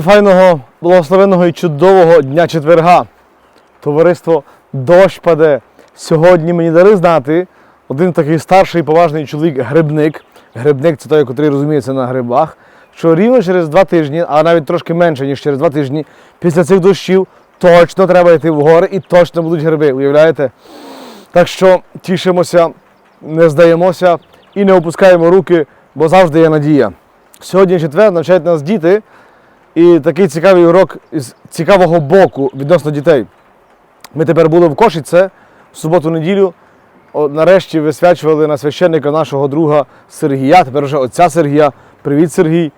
Файного, благословенного і чудового дня четверга. Товариство дощ паде. Сьогодні мені дали знати один такий старший поважний чоловік грибник. Грибник це той, який розуміється на грибах. Що рівно через два тижні, а навіть трошки менше, ніж через два тижні, після цих дощів точно треба йти в гори і точно будуть гриби. Уявляєте? Так що тішимося, не здаємося і не опускаємо руки, бо завжди є надія. Сьогодні четвер навчають нас діти. І такий цікавий урок з цікавого боку відносно дітей. Ми тепер були в Кошице в суботу-неділю. Нарешті висвячували на священника нашого друга Сергія, тепер вже отця Сергія. Привіт, Сергій.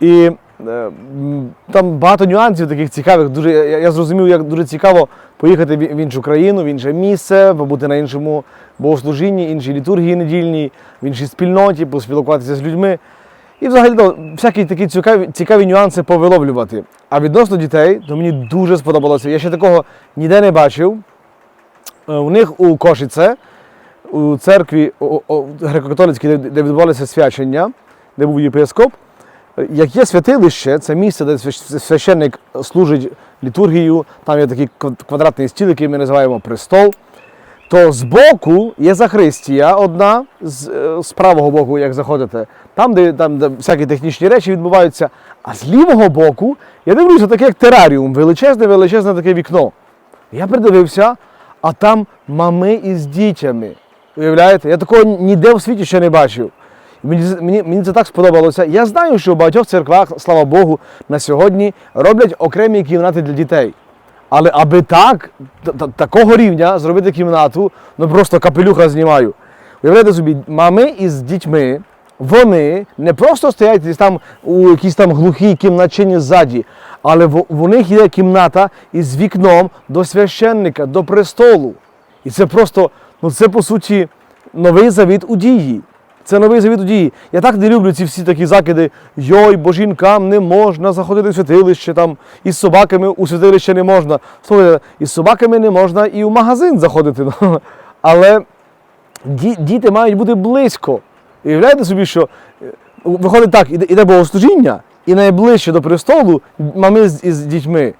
І е, там багато нюансів таких цікавих. Дуже, я, я зрозумів, як дуже цікаво поїхати в іншу країну, в інше місце, побути на іншому богослужінні, іншій літургії недільній, в іншій спільноті, поспілкуватися з людьми. І взагалі ну, всякі такі цікаві, цікаві нюанси повиловлювати. А відносно дітей, то мені дуже сподобалося. Я ще такого ніде не бачив. Е, У них у Кошице, у церкві греко-католицькій, де, відбувалося свячення, де був єпископ, е, як є святилище, це місце, де свящ- священник служить літургію, там є такий квад- квадратний стіл, який ми називаємо престол то збоку є Захристія одна з, е, з правого боку, як заходите, там, де, там, де всякі технічні речі відбуваються. А з лівого боку я дивлюся, таке як тераріум, величезне, величезне таке вікно. Я придивився, а там мами із дітями. Уявляєте? Я такого ніде в світі ще не бачив. Мені, мені, мені це так сподобалося. Я знаю, що в багатьох церквах, слава Богу, на сьогодні роблять окремі кімнати для дітей. Але аби так, та- та- такого рівня зробити кімнату, ну просто капелюха знімаю. Уявляєте собі, мами із дітьми, вони не просто стоять десь там у якійсь там глухій кімнатчині ззаді, але в, в них є кімната із вікном до священника, до престолу. І це просто, ну це по суті новий завіт у дії. Це новий завіт у дії. Я так не люблю ці всі такі закиди. Йой, бо жінкам не можна заходити в святилище, там із собаками у святилище не можна. Слухайте, із собаками не можна і в магазин заходити. Але ді- діти мають бути близько. І уявляєте собі, що е, виходить так, іде, богослужіння, і найближче до престолу мами з, із дітьми.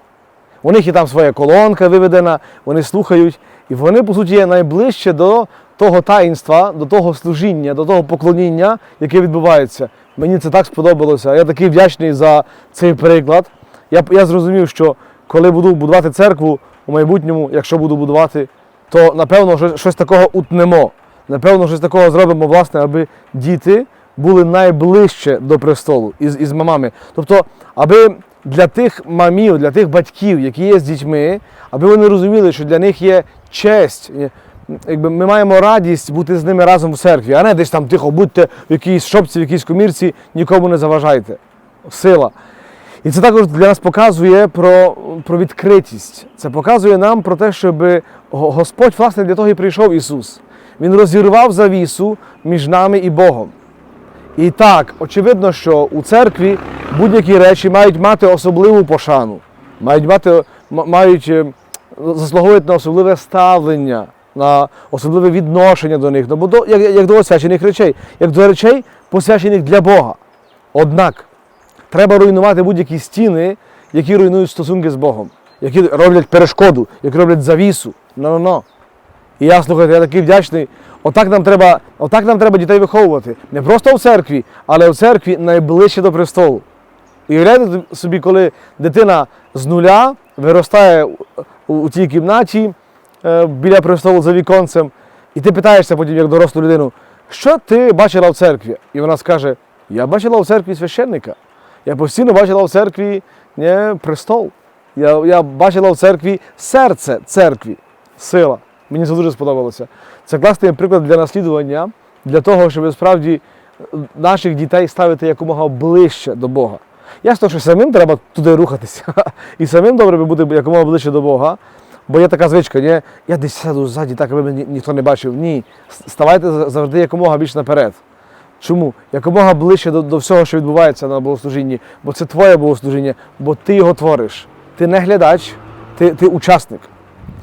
У них є там своя колонка виведена, вони слухають, і вони, по суті, є найближче до того таїнства, до того служіння, до того поклоніння, яке відбувається. Мені це так сподобалося. Я такий вдячний за цей приклад. Я, я зрозумів, що коли буду будувати церкву у майбутньому, якщо буду будувати, то напевно щось такого утнемо. Напевно, щось такого зробимо, власне, аби діти були найближче до престолу із, із мамами. Тобто, аби для тих мамів, для тих батьків, які є з дітьми, аби вони розуміли, що для них є честь. Якби ми маємо радість бути з ними разом в церкві, а не десь там тихо, будьте в якійсь шопці, в якійсь комірці, нікому не заважайте. Сила. І це також для нас показує про, про відкритість. Це показує нам про те, щоб Господь, власне, для того і прийшов Ісус. Він розірвав завісу між нами і Богом. І так, очевидно, що у церкві будь-які речі мають мати особливу пошану, мають мати, мають е, заслуговують на особливе ставлення, на особливе відношення до них, ну, бо до, як, як до освячених речей, як до речей, посвячених для Бога. Однак треба руйнувати будь-які стіни, які руйнують стосунки з Богом, які роблять перешкоду, які роблять завісу. Ну-ну-ну. І я слухайте, я такий вдячний. Отак нам треба, отак нам треба дітей виховувати. Не просто в церкві, але в церкві найближче до престолу. І уявляєте собі, коли дитина з нуля виростає у, тій кімнаті е, біля престолу за віконцем, і ти питаєшся потім, як дорослу людину, що ти бачила в церкві? І вона скаже: Я бачила в церкві священника. Я постійно бачила в церкві не, престол. Я, я бачила в церкві серце церкві, сила. Мені це дуже сподобалося. Це класний приклад для наслідування, для того, щоб справді е, наших дітей ставити якомога ближче до Бога. Ясно, що самим треба туди рухатися. І самим добре би бути якомога ближче до Бога. Бо є така звичка, ні? я десь сяду ззаді, так аби мене ніхто не бачив. Ні. Ставайте завжди якомога більш наперед. Чому? Якомога ближче до, до всього, що відбувається на богослужінні, бо це твоє богослужіння, бо ти його твориш. Ти не глядач, ти, ти учасник.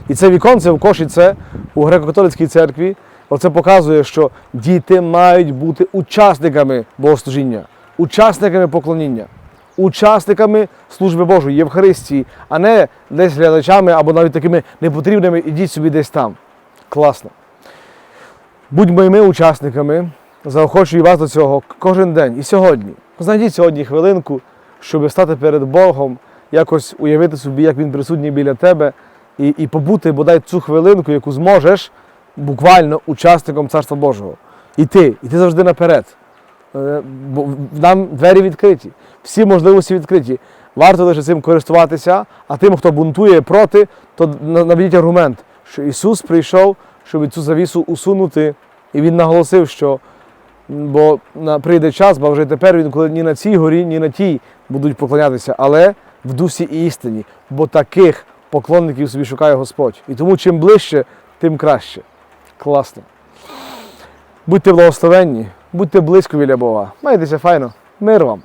І це віконце в Кошице у греко-католицькій церкві. Оце показує, що діти мають бути учасниками богослужіння, учасниками поклоніння. учасниками служби Божої, Євхаристії, а не десь глядачами або навіть такими непотрібними, ідіть собі десь там. Класно. Будьмо і ми учасниками, заохочую вас до цього кожен день і сьогодні. Знайдіть сьогодні хвилинку, щоб стати перед Богом, якось уявити собі, як Він присутній біля тебе, і, і побути бодай цю хвилинку, яку зможеш, буквально учасником Царства Божого. І ти, і ти завжди наперед. Е, бо Нам двері відкриті, всі можливості відкриті. Варто лише цим користуватися, а тим, хто бунтує проти, то наведіть аргумент, що Ісус прийшов, щоб цю завісу усунути, і Він наголосив, що бо прийде час, бо вже тепер він, коли ні на цій горі, ні на тій будуть поклонятися, але в дусі і істині, бо таких поклонників собі шукає Господь. І тому чим ближче, тим краще. Класно. Будьте благословенні, будьте близько біля Бога. Майтеся файно. Мир вам!